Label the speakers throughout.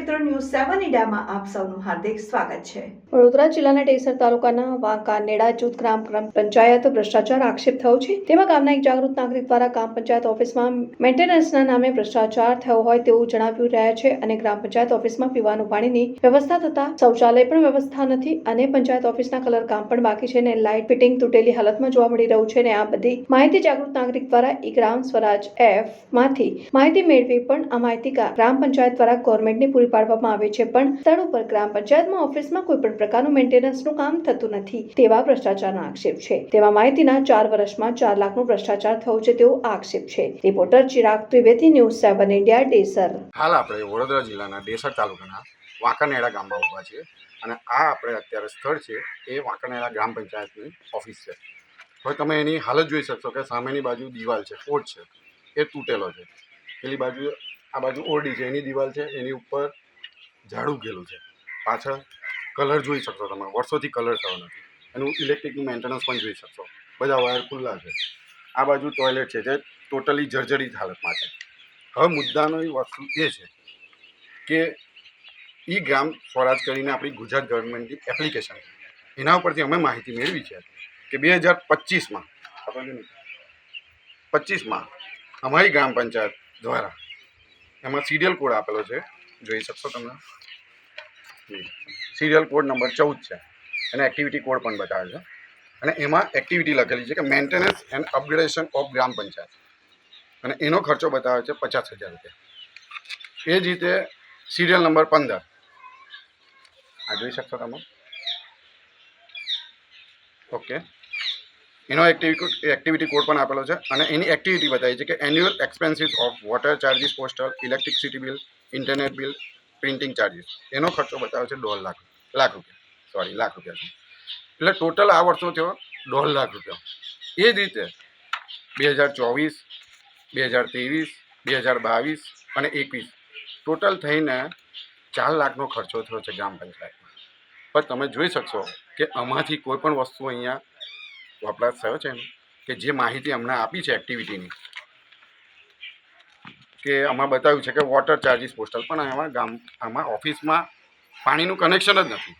Speaker 1: મીડિયામાં આપ સૌનું હાર્દિક સ્વાગત છે.
Speaker 2: વડોદરા જિલ્લાના ટેસર તાલુકાના વાંકાનેડા જૂથ ગ્રામ પંચાયત ભ્રષ્ટાચાર આક્ષેપ થયો છે. તેમાં ગામના એક જાગૃત નાગરિક દ્વારા ગ્રામ પંચાયત ઓફિસમાં મેન્ટેનન્સના નામે ભ્રષ્ટાચાર થયો હોય તેવું જણાવ્યું રહ્યા છે અને ગ્રામ પંચાયત ઓફિસમાં પીવાનું પાણીની વ્યવસ્થા થતા શૌચાલય પણ વ્યવસ્થા નથી અને પંચાયત ઓફિસના કલર કામ પણ બાકી છે અને લાઇટ ફિટિંગ તૂટેલી હાલતમાં જોવા મળી રહ્યું છે અને આ બધી માહિતી જાગૃત નાગરિક દ્વારા ઈ ગ્રામ સ્વરાજ એફમાંથી માહિતી મેળવી પણ આ માહિતી ગ્રામ પંચાયત દ્વારા ગવર્મેન્ટને પૂરી પાડવામાં આવે છે, પણ સ્થળ ઉપર ગ્રામ પંચાયતમાં, ઓફિસમાં કોઈ પણ પ્રકારનું મેન્ટેનન્સનું કામ થતું નથી, તેવા ભ્રષ્ટાચારનો આક્ષેપ છે. તેમાં માહિતીના ચાર વર્ષમાં ચાર લાખનો ભ્રષ્ટાચાર થયો છે તેવો આક્ષેપ છે. Reporter Chirag Trivedi, news seven India, Desar.
Speaker 3: હાલ આપણે વડોદરા જિલ્લાના ડેસર તાલુકાના વાંકાનેડા ગામમાં ઊભા છીએ અને આ આપણે અત્યારે સ્થળ છે એ વાંકાનેડા ગ્રામ પંચાયતની ઓફિસ છે. હવે તમે એની હાલત જોઈ શકશો કે સામેની બાજુ દિવાલ છે ફોર્ટ છે, એ તૂટેલો છે. પેલી બાજુ આ બાજુ ઓરડી છે એની દિવાલ છે, એની ઉપર ઝાડ ગયેલું છે. પાછળ કલર જોઈ શકશો તમે, વર્ષોથી કલર થયો નથી. એનું ઇલેક્ટ્રિકનું મેન્ટેનન્સ પણ જોઈ શકશો. બધા વાયર ખુલ્લા છે. આ બાજુ ટોયલેટ છે, જે ટોટલી જર્જરિત હાલતમાં છે. હવે મુદ્દાનો એ વસ્તુ એ છે કે ઈ ગ્રામ સ્વરાજ કરીને આપણી ગુજરાત ગવર્મેન્ટની એપ્લિકેશન એના ઉપરથી અમે માહિતી મેળવી છે કે બે હજાર પચીસમાં પચીસમાં અમારી ગ્રામ પંચાયત દ્વારા એમાં સિરિયલ કોડ આપેલો છે. જોઈ શકશો તમે? સિરિયલ કોડ નંબર ચૌદ છે. અને એક્ટિવિટી કોડ પણ બતાવે છે. અને એમાં એક્ટિવિટી લખેલી છે કે maintenance and upgradation of gram panchayat. અને એનો ખર્ચો બતાવે છે પચાસ હજાર રૂપિયા. એ જ રીતે સિરિયલ નંબર પંદર. આ જોઈ શકશો તમે? ઓકે એનો એક્ટિવિટી એક્ટિવિટી કોડ પણ આપેલો છે અને એની એક્ટિવિટી બતાવી છે કે annual expenses of water charges postal electricity bill internet bill printing charges એનો ખર્ચો બતાવે છે દોઢ લાખ લાખ રૂપિયા. સોરી લાખ રૂપિયા એટલે ટોટલ આ વર્ષો થયો દોઢ લાખ રૂપિયા. એ જ રીતે બે હજાર ચોવીસ, બે હજાર ત્રેવીસ, બે હજાર બાવીસ અને એકવીસ. ટોટલ થઈને ચાર લાખનો ખર્ચો થયો છે ગ્રામ પંચાયતમાં. પણ તમે જોઈ શકશો કે આમાંથી કોઈ પણ વસ્તુ અહીંયા વપરાશ થયો છે ને કે જે માહિતી અમને આપી છે એક્ટિવિટીની કે આમાં બતાવ્યું છે કે વોટર ચાર્જીસ પોસ્ટલ પણ એમાં ગામ, આમાં ઓફિસમાં પાણીનું કનેક્શન જ નથી.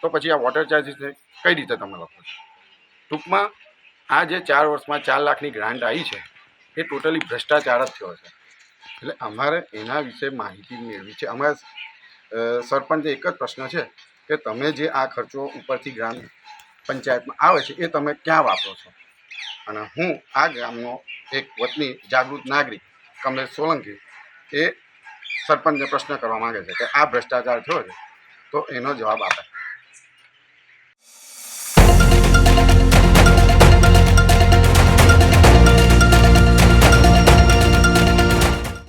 Speaker 3: તો પછી આ વોટર ચાર્જિસ કઈ રીતે તમે લખો છો? ટૂંકમાં, આ જે ચાર વર્ષમાં ચાર લાખની ગ્રાન્ટ આવી છે, એ ટોટલી ભ્રષ્ટાચાર જ થયો છે. એટલે અમારે એના વિશે માહિતી મેળવી છે. અમારા સરપંચ એક જ પ્રશ્ન છે કે તમે જે આ ખર્ચો ઉપરથી ગ્રામ પંચાયતમાં આવે છે, એ તમે ક્યાં વાપરો છો? અને હું આ ગામનો એક વતની જાગૃત નાગરિક, કમલેશ સોલંકી, એ સરપંચને પ્રશ્ન કરવા માંગે છે કે આ ભ્રષ્ટાચાર થયો છે, તો એનો જવાબ આપે.